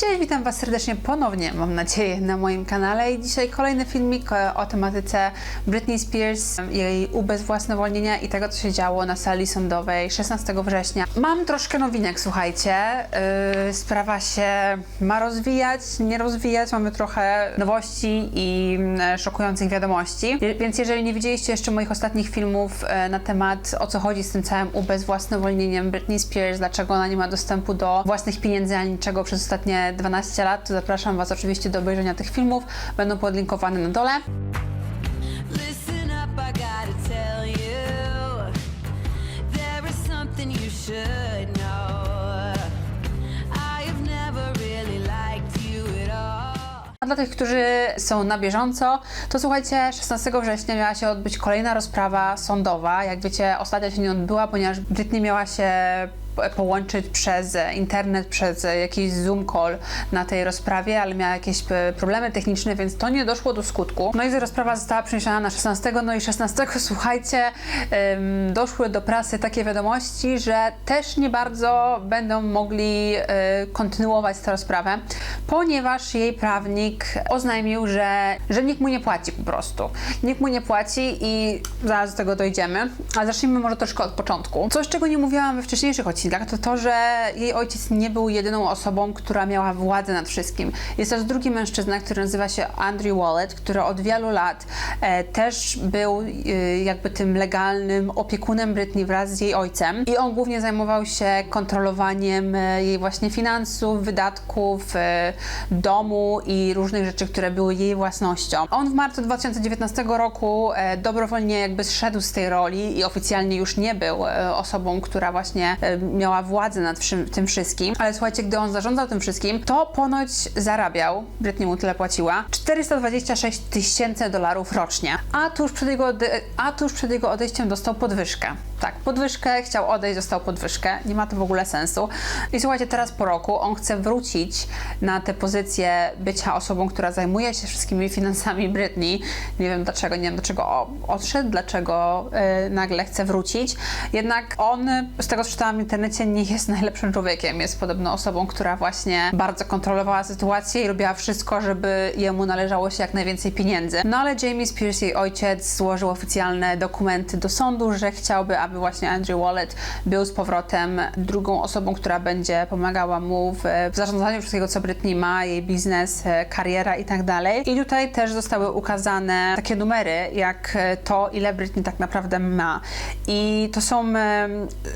Cześć, witam Was serdecznie ponownie, mam nadzieję, na moim kanale i dzisiaj kolejny filmik e, o tematyce Britney Spears, jej ubezwłasnowolnienia i tego, co się działo na sali sądowej 16 września. Mam troszkę nowinek, słuchajcie. Yy, sprawa się ma rozwijać, nie rozwijać, mamy trochę nowości i mm, szokujących wiadomości. Więc jeżeli nie widzieliście jeszcze moich ostatnich filmów e, na temat o co chodzi z tym całym ubezwłasnowolnieniem Britney Spears, dlaczego ona nie ma dostępu do własnych pieniędzy ani niczego przez ostatnie 12 lat, to zapraszam Was oczywiście do obejrzenia tych filmów. Będą podlinkowane na dole. A dla tych, którzy są na bieżąco, to słuchajcie, 16 września miała się odbyć kolejna rozprawa sądowa. Jak wiecie, ostatnia się nie odbyła, ponieważ Britney miała się połączyć przez internet, przez jakiś Zoom call na tej rozprawie, ale miała jakieś e, problemy techniczne, więc to nie doszło do skutku. No i rozprawa została przeniesiona na 16, no i 16, słuchajcie, doszły do prasy takie wiadomości, że też nie bardzo będą mogli e, kontynuować tę rozprawę, ponieważ jej prawnik oznajmił, że, że nikt mu nie płaci po prostu. Nikt mu nie płaci i zaraz do tego dojdziemy. Ale zacznijmy może troszkę od początku. Coś, czego nie mówiłam we wcześniejszych odcinkach, to to, że jej ojciec nie był jedyną osobą, która miała władzę nad wszystkim. Jest też drugi mężczyzna, który nazywa się Andrew Wallet, który od wielu lat e, też był e, jakby tym legalnym opiekunem Britney wraz z jej ojcem. I on głównie zajmował się kontrolowaniem e, jej właśnie finansów, wydatków, e, domu i różnych rzeczy, które były jej własnością. On w marcu 2019 roku e, dobrowolnie jakby zszedł z tej roli i oficjalnie już nie był e, osobą, która właśnie e, miała władzę nad tym wszystkim. Ale słuchajcie, gdy on zarządzał tym wszystkim, to ponoć zarabiał, Britney mu tyle płaciła, 426 tysięcy dolarów rocznie. A tuż, przed jego a tuż przed jego odejściem dostał podwyżkę. Tak, podwyżkę, chciał odejść, dostał podwyżkę. Nie ma to w ogóle sensu. I słuchajcie, teraz po roku on chce wrócić na tę pozycję bycia osobą, która zajmuje się wszystkimi finansami Britney. Nie wiem dlaczego, nie wiem dlaczego odszedł, dlaczego e, nagle chce wrócić. Jednak on, z tego co czytałam w internecie, nie jest najlepszym człowiekiem. Jest podobno osobą, która właśnie bardzo kontrolowała sytuację i robiła wszystko, żeby jemu należało się jak najwięcej pieniędzy. No ale Jamie Spears, jej ojciec, złożył oficjalne dokumenty do sądu, że chciałby, aby właśnie Andrew Wallet był z powrotem drugą osobą, która będzie pomagała mu w, w zarządzaniu wszystkiego, co Britney ma, jej biznes, e, kariera i tak dalej. I tutaj też zostały ukazane takie numery, jak e, to, ile Britney tak naprawdę ma. I to są em,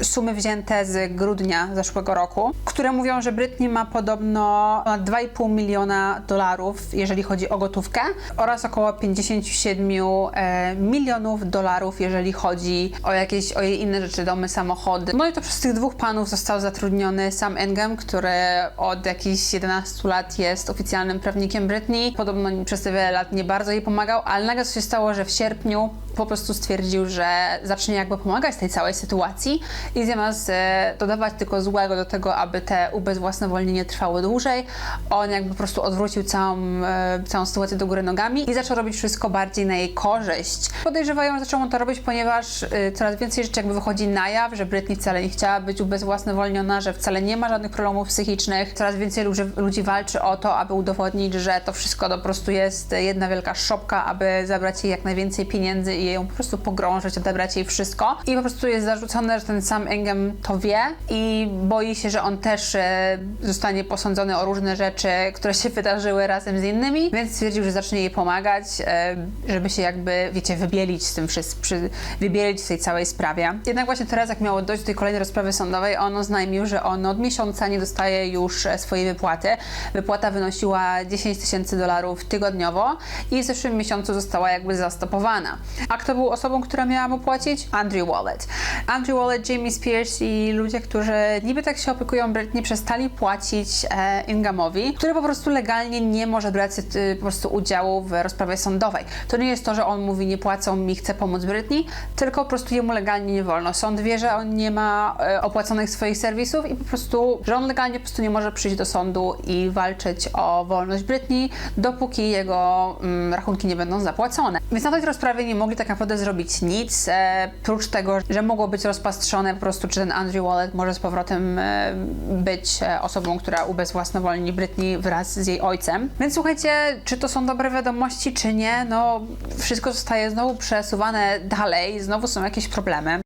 sumy wzięte z grudnia zeszłego roku, które mówią, że Britney ma podobno ponad 2,5 miliona dolarów, jeżeli chodzi o gotówkę, oraz około 57 e, milionów dolarów, jeżeli chodzi o jakieś o inne rzeczy, domy, samochody. No i to przez tych dwóch panów został zatrudniony Sam Engem, który od jakichś 11 lat jest oficjalnym prawnikiem Britney. Podobno przez te wiele lat nie bardzo jej pomagał, ale nagle co się stało, że w sierpniu po prostu stwierdził, że zacznie jakby pomagać tej całej sytuacji i zamiast e, dodawać tylko złego do tego, aby te ubezwłasnowolnienie trwało dłużej, on jakby po prostu odwrócił całą, e, całą sytuację do góry nogami i zaczął robić wszystko bardziej na jej korzyść. Podejrzewają, że zaczął on to robić, ponieważ e, coraz więcej rzeczy jakby wychodzi na jaw, że Britney wcale nie chciała być ubezwłasnowolniona, że wcale nie ma żadnych problemów psychicznych. Coraz więcej ludzi, ludzi walczy o to, aby udowodnić, że to wszystko to po prostu jest jedna wielka szopka, aby zabrać jej jak najwięcej pieniędzy i ją po prostu pogrążyć, odebrać jej wszystko. I po prostu jest zarzucone, że ten sam Engem to wie i boi się, że on też e, zostanie posądzony o różne rzeczy, które się wydarzyły razem z innymi, więc stwierdził, że zacznie jej pomagać, e, żeby się jakby, wiecie, wybielić z tym wszystkim, wybielić w tej całej sprawie. Jednak właśnie teraz, jak miało dojść do tej kolejnej rozprawy sądowej, on oznajmił, że on od miesiąca nie dostaje już e, swojej wypłaty. Wypłata wynosiła 10 tysięcy dolarów tygodniowo i w zeszłym miesiącu została jakby zastopowana. A kto był osobą, która miała mu płacić? Andrew Wallet. Andrew Wallet, Jamie Spears i ludzie, którzy niby tak się opiekują Britney, przestali płacić e, Ingamowi, który po prostu legalnie nie może brać e, po prostu udziału w rozprawie sądowej. To nie jest to, że on mówi nie płacą mi, chcę pomóc Britney, tylko po prostu jemu legalnie nie wolno. Sąd wie, że on nie ma e, opłaconych swoich serwisów i po prostu, że on legalnie po prostu nie może przyjść do sądu i walczyć o wolność Britney, dopóki jego mm, rachunki nie będą zapłacone. Więc na tej rozprawie nie mogli tak tak naprawdę zrobić nic, e, prócz tego, że mogło być rozpastrzone po prostu, czy ten Andrew Wallet może z powrotem e, być e, osobą, która ubezwłasnowolni Britney wraz z jej ojcem. Więc słuchajcie, czy to są dobre wiadomości, czy nie, no wszystko zostaje znowu przesuwane dalej, znowu są jakieś problemy.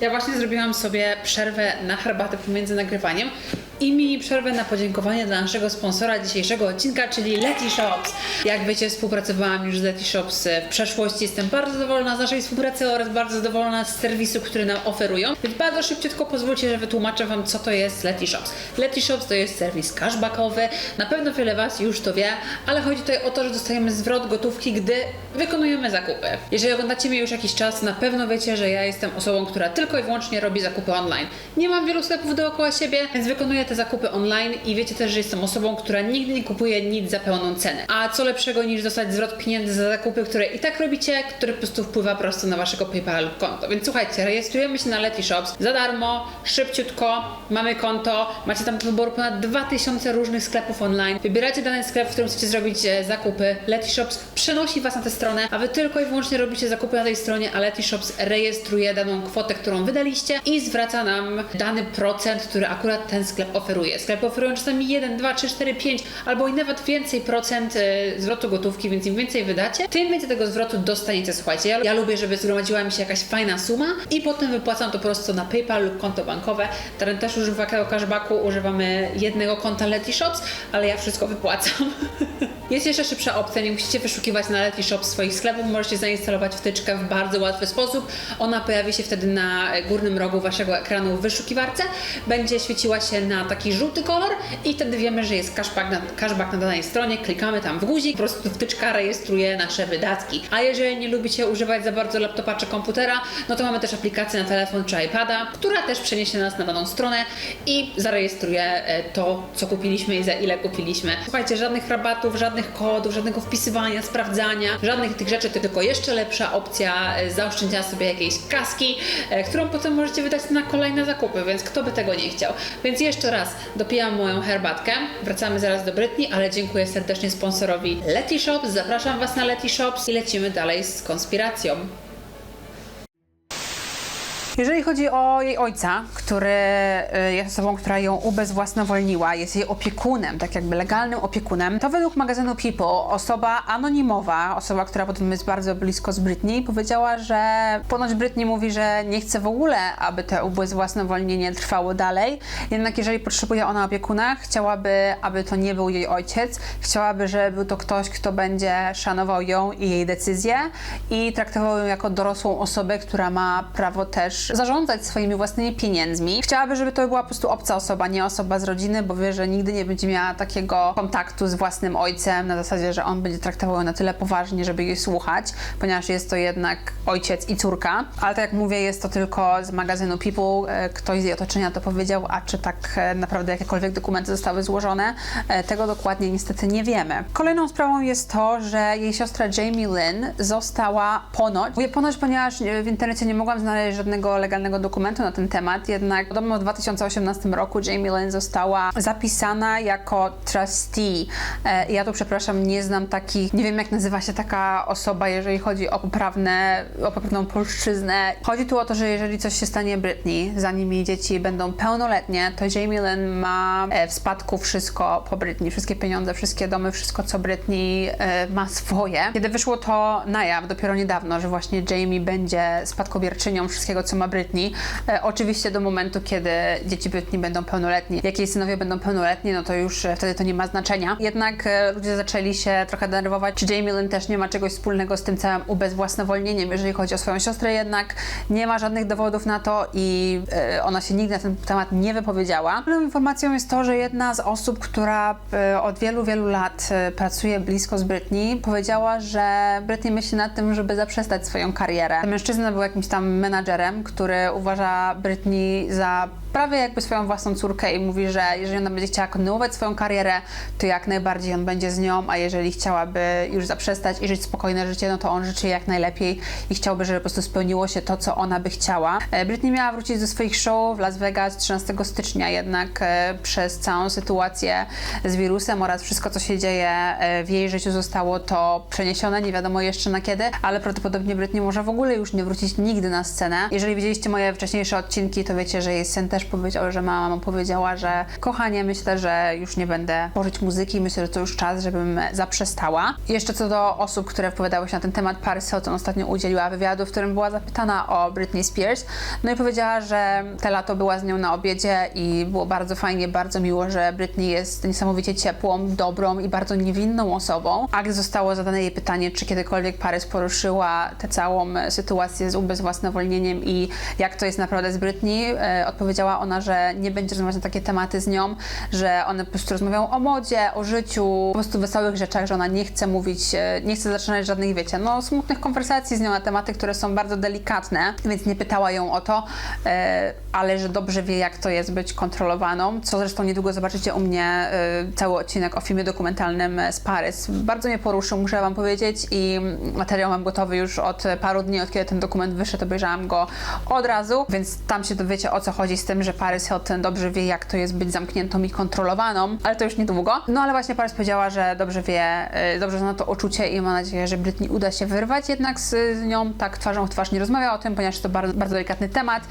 Ja właśnie zrobiłam sobie przerwę na herbatę pomiędzy nagrywaniem i mini przerwę na podziękowanie dla naszego sponsora dzisiejszego odcinka, czyli Leti Shops. Jak wiecie, współpracowałam już z Leti Shops w przeszłości. Jestem bardzo zadowolona z naszej współpracy oraz bardzo zadowolona z serwisu, który nam oferują. Więc bardzo szybciutko pozwólcie, że wytłumaczę Wam, co to jest Leti Shops. Leti Shops to jest serwis cashbackowy. Na pewno wiele Was już to wie, ale chodzi tutaj o to, że dostajemy zwrot gotówki, gdy wykonujemy zakupy. Jeżeli oglądacie mnie już jakiś czas, na pewno wiecie, że ja jestem osobą, która tylko i wyłącznie robi zakupy online. Nie mam wielu sklepów dookoła siebie, więc wykonuję te zakupy online i wiecie też, że jestem osobą, która nigdy nie kupuje nic za pełną cenę. A co lepszego niż dostać zwrot pieniędzy za zakupy, które i tak robicie, który po prostu wpływa prosto na waszego PayPal lub konto. Więc słuchajcie, rejestrujemy się na Leti Shops za darmo, szybciutko, mamy konto, macie tam do wyboru ponad 2000 różnych sklepów online. Wybieracie dany sklep, w którym chcecie zrobić e, zakupy. Leti Shops przenosi was na tę stronę, a wy tylko i wyłącznie robicie zakupy na tej stronie, a Leti Shops rejestruje daną kwotę, którą wydaliście i zwraca nam dany procent, który akurat ten sklep oferuje. Sklepy oferują czasami 1, 2, 3, 4, 5 albo i nawet więcej procent e, zwrotu gotówki, więc im więcej wydacie, tym więcej tego zwrotu dostaniecie. Słuchajcie, ja, ja lubię, żeby zgromadziła mi się jakaś fajna suma i potem wypłacam to prosto na PayPal lub konto bankowe. Teren też używa takiego cashbacku, używamy jednego konta Leti Shops, ale ja wszystko wypłacam. Jest jeszcze szybsza opcja, nie musicie wyszukiwać na Leti Shop swoich sklepów, możecie zainstalować wtyczkę w bardzo łatwy sposób. Ona pojawi się wtedy na górnym rogu waszego ekranu w wyszukiwarce, będzie świeciła się na taki żółty kolor i wtedy wiemy, że jest cashback na, cashback na danej stronie, klikamy tam w guzik, po prostu wtyczka rejestruje nasze wydatki. A jeżeli nie lubicie używać za bardzo laptopa czy komputera, no to mamy też aplikację na telefon czy iPada, która też przeniesie nas na daną stronę i zarejestruje e, to, co kupiliśmy i za ile kupiliśmy. Słuchajcie, żadnych rabatów, żadnych kodów, żadnego wpisywania, sprawdzania, żadnych tych rzeczy, to tylko jeszcze lepsza opcja e, zaoszczędzania sobie jakiejś kaski, e, którą potem możecie wydać na kolejne zakupy, więc kto by tego nie chciał. Więc jeszcze raz dopijam moją herbatkę, wracamy zaraz do Brytni, ale dziękuję serdecznie sponsorowi Leti Shops, zapraszam Was na Leti Shops i lecimy dalej z konspiracją. Jeżeli chodzi o jej ojca, który y, jest osobą, która ją ubezwłasnowolniła, jest jej opiekunem, tak jakby legalnym opiekunem, to według magazynu People osoba anonimowa, osoba, która potem jest bardzo blisko z Britney, powiedziała, że ponoć Britney mówi, że nie chce w ogóle, aby to ubezwłasnowolnienie trwało dalej, jednak jeżeli potrzebuje ona opiekuna, chciałaby, aby to nie był jej ojciec, chciałaby, żeby był to ktoś, kto będzie szanował ją i jej decyzje i traktował ją jako dorosłą osobę, która ma prawo też zarządzać swoimi własnymi pieniędzmi. Chciałaby, żeby to była po prostu obca osoba, nie osoba z rodziny, bo wie, że nigdy nie będzie miała takiego kontaktu z własnym ojcem na zasadzie, że on będzie traktował ją na tyle poważnie, żeby jej słuchać, ponieważ jest to jednak ojciec i córka. Ale tak jak mówię, jest to tylko z magazynu People. E, Ktoś z jej otoczenia to powiedział, a czy tak e, naprawdę jakiekolwiek dokumenty zostały złożone, e, tego dokładnie niestety nie wiemy. Kolejną sprawą jest to, że jej siostra Jamie Lynn została ponoć, mówię ponoć, ponieważ w internecie nie mogłam znaleźć żadnego legalnego dokumentu na ten temat, jednak podobno w 2018 roku Jamie Lynn została zapisana jako trustee. E, Ja tu przepraszam, nie znam takich, nie wiem jak nazywa się taka osoba, jeżeli chodzi o poprawne, o poprawną polszczyznę. Chodzi tu o to, że jeżeli coś się stanie Britney, zanim jej dzieci będą pełnoletnie, to Jamie Lynn ma e, w spadku wszystko po Britney, wszystkie pieniądze, wszystkie domy, wszystko co Britney e, ma swoje. Kiedy wyszło to na jaw dopiero niedawno, że właśnie Jamie będzie spadkobierczynią wszystkiego co ma Britney, e, oczywiście do momentu, kiedy dzieci Britney będą pełnoletni, jak jej synowie będą pełnoletni, no to już e, wtedy to nie ma znaczenia. Jednak e, ludzie zaczęli się trochę denerwować, czy Jamie Lynn też nie ma czegoś wspólnego z tym całym ubezwłasnowolnieniem, jeżeli chodzi o swoją siostrę, jednak nie ma żadnych dowodów na to i e, ona się nigdy na ten temat nie wypowiedziała. Kolejną informacją jest to, że jedna z osób, która e, od wielu, wielu lat e, pracuje blisko z Britney, powiedziała, że Britney myśli nad tym, żeby zaprzestać swoją karierę. Ten mężczyzna był jakimś tam menadżerem, który uważa Britney za prawie jakby swoją własną córkę i mówi, że jeżeli ona będzie chciała kontynuować swoją karierę, to jak najbardziej on będzie z nią, a jeżeli chciałaby już zaprzestać i żyć spokojne życie, no to on życzy jak najlepiej i chciałby, żeby po prostu spełniło się to, co ona by chciała. E, Britney miała wrócić do swoich show w Las Vegas 13 stycznia, jednak e, przez całą sytuację z wirusem oraz wszystko, co się dzieje e, w jej życiu zostało to przeniesione, nie wiadomo jeszcze na kiedy, ale prawdopodobnie Britney może w ogóle już nie wrócić nigdy na scenę. Jeżeli widzieliście moje wcześniejsze odcinki, to wiecie, że jej syn też powiedział, że mama mu powiedziała, że kochanie, myślę, że już nie będę tworzyć muzyki, myślę, że to już czas, żebym zaprzestała. Jeszcze co do osób, które wypowiadały się na ten temat, Paris Hilton ostatnio udzieliła wywiadu, w którym była zapytana o Britney Spears, no i powiedziała, że te lato była z nią na obiedzie i było bardzo fajnie, bardzo miło, że Britney jest niesamowicie ciepłą, dobrą i bardzo niewinną osobą. A gdy zostało zadane jej pytanie, czy kiedykolwiek Paris poruszyła tę całą sytuację z ubezwłasnowolnieniem i jak to jest naprawdę z Britney, e, odpowiedziała ona, że nie będzie rozmawiać na takie tematy z nią, że one po prostu rozmawiają o modzie, o życiu, po prostu wesołych rzeczach, że ona nie chce mówić, e, nie chce zaczynać żadnych, wiecie, no smutnych konwersacji z nią na tematy, które są bardzo delikatne, więc nie pytała ją o to, e, ale że dobrze wie, jak to jest być kontrolowaną, co zresztą niedługo zobaczycie u mnie cały odcinek o filmie dokumentalnym z Parys. Bardzo mnie poruszył, muszę wam powiedzieć i materiał mam gotowy już od paru dni, od kiedy ten dokument wyszedł, obejrzałam go od razu, więc tam się dowiecie o co chodzi z tym, że Paris Hilton dobrze wie, jak to jest być zamkniętą i kontrolowaną, ale to już niedługo. No ale właśnie Paris powiedziała, że dobrze wie, y, dobrze zna to uczucie i ma nadzieję, że Britney uda się wyrwać, jednak z, nią tak twarzą w twarz nie rozmawia o tym, ponieważ to bardzo, bardzo delikatny temat,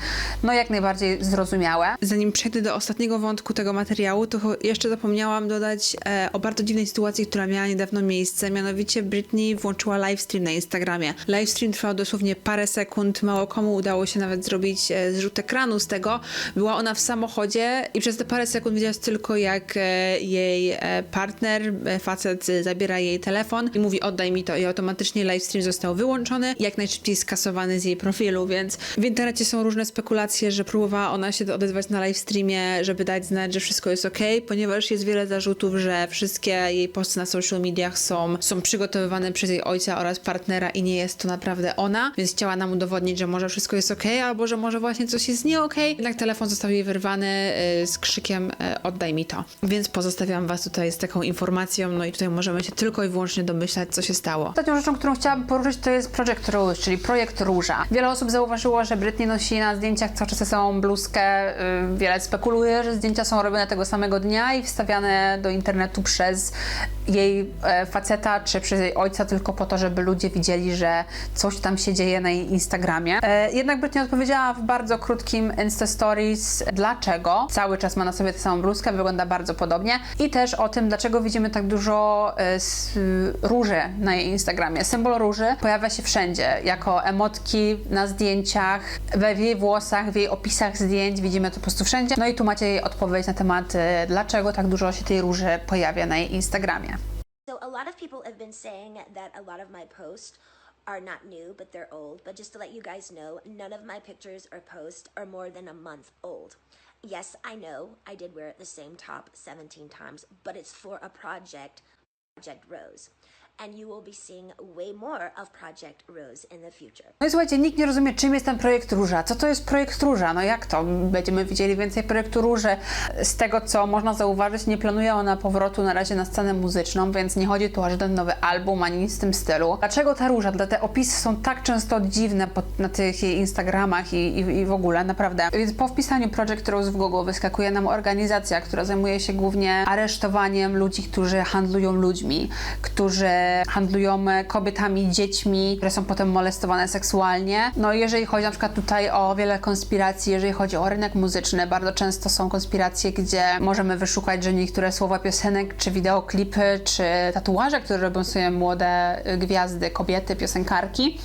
no jak najbardziej zrozumiałe. Zanim przejdę do ostatniego wątku tego materiału, to jeszcze zapomniałam dodać e, o bardzo dziwnej sytuacji, która miała niedawno miejsce. Mianowicie Britney włączyła livestream na Instagramie. Livestream trwał dosłownie parę sekund, mało komu udało się nawet zrobić e, zrzut ekranu z tego. Była ona w samochodzie i przez te parę sekund widziałaś tylko, jak e, jej e, partner, facet, zabiera jej telefon i mówi oddaj mi to i automatycznie livestream został wyłączony jak najszybciej skasowany z jej profilu, więc w internecie są różne spekulacje, że próbowała ona się odezwać na livestreamie, żeby dać znać, że wszystko jest ok, ponieważ jest wiele zarzutów, że wszystkie jej posty na social mediach są, są przygotowywane przez jej ojca oraz partnera i nie jest to naprawdę ona, więc chciała nam udowodnić, że może wszystko jest ok, albo że może właśnie coś jest nie ok. Jednak telefon został jej wyrwany y, z krzykiem y, oddaj mi to. Więc pozostawiam was tutaj z taką informacją, no i tutaj możemy się tylko i wyłącznie domyślać, co się stało. Ostatnią rzeczą, którą chciałabym poruszyć, to jest Project Rouge, czyli projekt Róża. Wiele osób zauważyło, że Britney nosi na zdjęciach cały czas samą bluzkę. Yy, Wiele spekuluje, że zdjęcia są robione tego samego dnia i wstawiane do internetu przez jej e, faceta czy przez jej ojca tylko po to, żeby ludzie widzieli, że coś tam się dzieje na jej Instagramie. E, Jednak Britney odpowiedziała w bardzo krótkim Insta Stories, dlaczego cały czas ma na sobie tę samą bluzkę, wygląda bardzo podobnie i też o tym, dlaczego widzimy tak dużo e, róży na jej Instagramie. Symbol róży pojawia się wszędzie, jako emotki na zdjęciach, we w jej włosach, w jej opisach zdjęć, widzimy to po prostu wszędzie. No i tu macie jej odpowiedź na temat, e, dlaczego tak dużo się tej róży pojawia na jej Instagramie. So a lot of people have been saying that a lot of my posts are not new, but they're old. But just to let you guys know, none of my pictures or posts are more than a month old. Yes, I know I did wear the same top 17 times, but it's for a project, Project Rose. No i słuchajcie, nikt nie rozumie, czym jest ten projekt Róża. Co to jest projekt Róża? No jak to? Będziemy widzieli więcej projektu Róży. Z tego, co można zauważyć, nie planuje ona powrotu na razie na scenę muzyczną, więc nie chodzi tu o żaden nowy album, ani nic w tym stylu. Dlaczego ta Róża? Dla te opisy są tak często dziwne pod, na tych jej Instagramach i, i, i w ogóle, naprawdę. Więc po wpisaniu Project Rose w Google wyskakuje nam organizacja, która zajmuje się głównie aresztowaniem ludzi, którzy handlują ludźmi, którzy handlują e, kobietami, dziećmi, które są potem molestowane seksualnie. No jeżeli chodzi na przykład tutaj o wiele konspiracji, jeżeli chodzi o rynek muzyczny, bardzo często są konspiracje, gdzie możemy wyszukać, że niektóre słowa piosenek, czy wideoklipy, czy tatuaże, które robią sobie młode y, gwiazdy, kobiety, piosenkarki,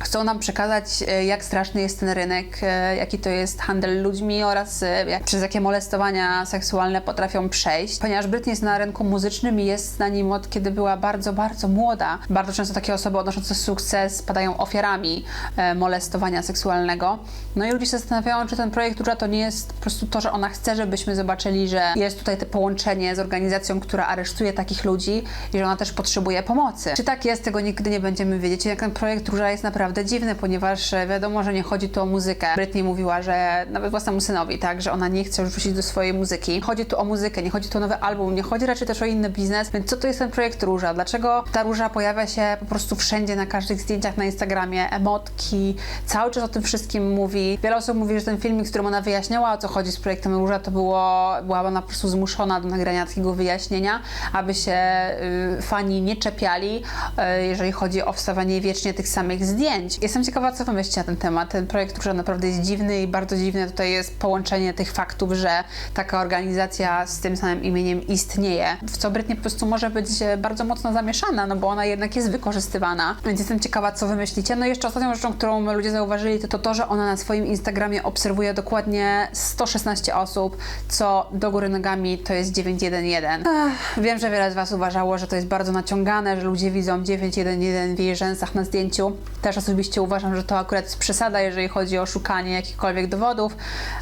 chcą nam przekazać, e, jak straszny jest ten rynek, e, jaki to jest handel ludźmi oraz e, jak, przez jakie molestowania seksualne potrafią przejść. Ponieważ Britney jest na rynku muzycznym i jest na nim od kiedy była bardzo, bardzo bardzo młoda. Bardzo często takie osoby odnoszące sukces padają ofiarami e, molestowania seksualnego. No i ludzie się zastanawiają, czy ten projekt Róża to nie jest po prostu to, że ona chce, żebyśmy zobaczyli, że jest tutaj to połączenie z organizacją, która aresztuje takich ludzi i że ona też potrzebuje pomocy. Czy tak jest, tego nigdy nie będziemy wiedzieć. Jak ten projekt Róża jest naprawdę dziwny, ponieważ e, wiadomo, że nie chodzi tu o muzykę. Britney mówiła, że nawet własnemu synowi, tak, że ona nie chce już wrócić do swojej muzyki. Chodzi tu o muzykę, nie chodzi tu o nowy album, nie chodzi raczej też o inny biznes. Więc co to jest ten projekt Róża? Dlaczego ta róża pojawia się po prostu wszędzie, na każdych zdjęciach na Instagramie, emotki, cały czas o tym wszystkim mówi. Wiele osób mówi, że ten filmik, w którym ona wyjaśniała, o co chodzi z projektem Róża, to było, była ona po prostu zmuszona do nagrania takiego wyjaśnienia, aby się y, fani nie czepiali, y, jeżeli chodzi o wstawianie wiecznie tych samych zdjęć. Jestem ciekawa, co wy myślicie na ten temat. Ten projekt Róża naprawdę jest dziwny i bardzo dziwne tutaj jest połączenie tych faktów, że taka organizacja z tym samym imieniem istnieje, w co Britney po prostu może być e, bardzo mocno zamieszana, no bo ona jednak jest wykorzystywana. Więc jestem ciekawa, co wy myślicie. No i jeszcze ostatnią rzeczą, którą ludzie zauważyli, to, to że ona na swoim Instagramie obserwuje dokładnie 116 osób, co do góry nogami to jest 911. Ech, wiem, że wiele z was uważało, że to jest bardzo naciągane, że ludzie widzą 911 w jej rzęsach na zdjęciu. Też osobiście uważam, że to akurat przesada, jeżeli chodzi o szukanie jakichkolwiek dowodów,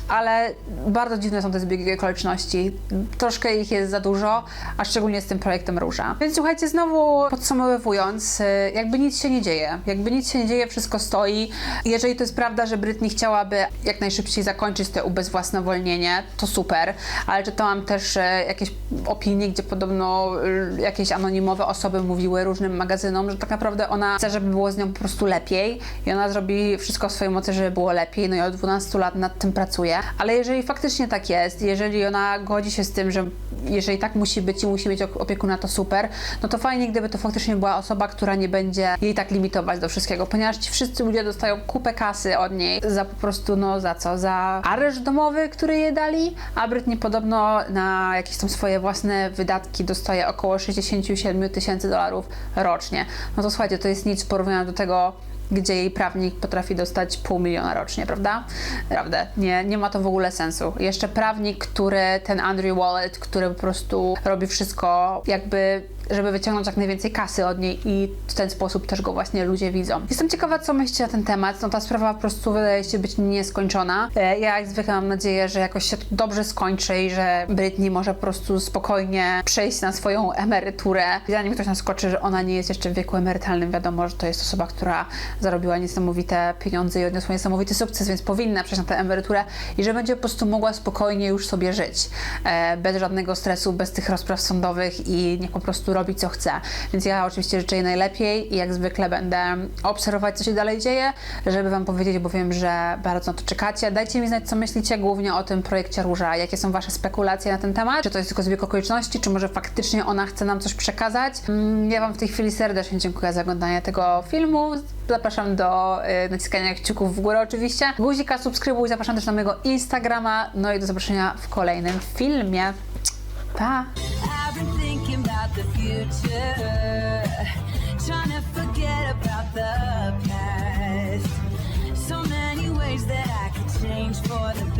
ale bardzo dziwne są te zbiegi okoliczności. Troszkę ich jest za dużo, a szczególnie z tym projektem Róża. Więc słuchajcie, znowu podsumowując, y, jakby nic się nie dzieje. Jakby nic się nie dzieje, wszystko stoi. Jeżeli to jest prawda, że Britney chciałaby jak najszybciej zakończyć to ubezwłasnowolnienie, to super, ale czytałam też e, jakieś opinie, gdzie podobno y, jakieś anonimowe osoby mówiły różnym magazynom, że tak naprawdę ona chce, żeby było z nią po prostu lepiej i ona zrobi wszystko w swojej mocy, żeby było lepiej, no i od 12 lat nad tym pracuje. Ale jeżeli faktycznie tak jest, jeżeli ona godzi się z tym, że jeżeli tak musi być i musi mieć op- opiekuna, to super, no to fajnie, gdyby to faktycznie była osoba, która nie będzie jej tak limitować do wszystkiego, ponieważ ci wszyscy ludzie dostają kupę kasy od niej za po prostu, no za co? Za areszt domowy, który jej dali, a Britney podobno na jakieś tam swoje własne wydatki dostaje około 67 tysięcy dolarów rocznie. No to słuchajcie, to jest nic w porównaniu do tego, gdzie jej prawnik potrafi dostać pół miliona rocznie, prawda? Naprawdę, nie, nie ma to w ogóle sensu. Jeszcze prawnik, który, ten Andrew Wallet, który po prostu robi wszystko jakby żeby wyciągnąć jak najwięcej kasy od niej i w ten sposób też go właśnie ludzie widzą. Jestem ciekawa, co myślicie na ten temat. No ta sprawa po prostu wydaje się być nieskończona. E, Ja jak zwykle mam nadzieję, że jakoś się to dobrze skończy i że Britney może po prostu spokojnie przejść na swoją emeryturę. Zanim ktoś nas skoczy, że ona nie jest jeszcze w wieku emerytalnym, wiadomo, że to jest osoba, która zarobiła niesamowite pieniądze i odniosła niesamowity sukces, więc powinna przejść na tę emeryturę i że będzie po prostu mogła spokojnie już sobie żyć. E, bez żadnego stresu, bez tych rozpraw sądowych i niech po prostu robi co chce. Więc ja oczywiście życzę jej najlepiej i jak zwykle będę obserwować, co się dalej dzieje, żeby Wam powiedzieć, bo wiem, że bardzo na to czekacie. Dajcie mi znać, co myślicie głównie o tym projekcie Róża. Jakie są Wasze spekulacje na ten temat? Czy to jest tylko zbieg okoliczności, czy może faktycznie ona chce nam coś przekazać? Mm, Ja Wam w tej chwili serdecznie dziękuję za oglądanie tego filmu. Zapraszam do y, naciskania kciuków w górę oczywiście. Guzika subskrybuj, zapraszam też na mojego Instagrama. No i do zobaczenia w kolejnym filmie. Pa! About the future, trying to forget about the past. So many ways that I could change for the better.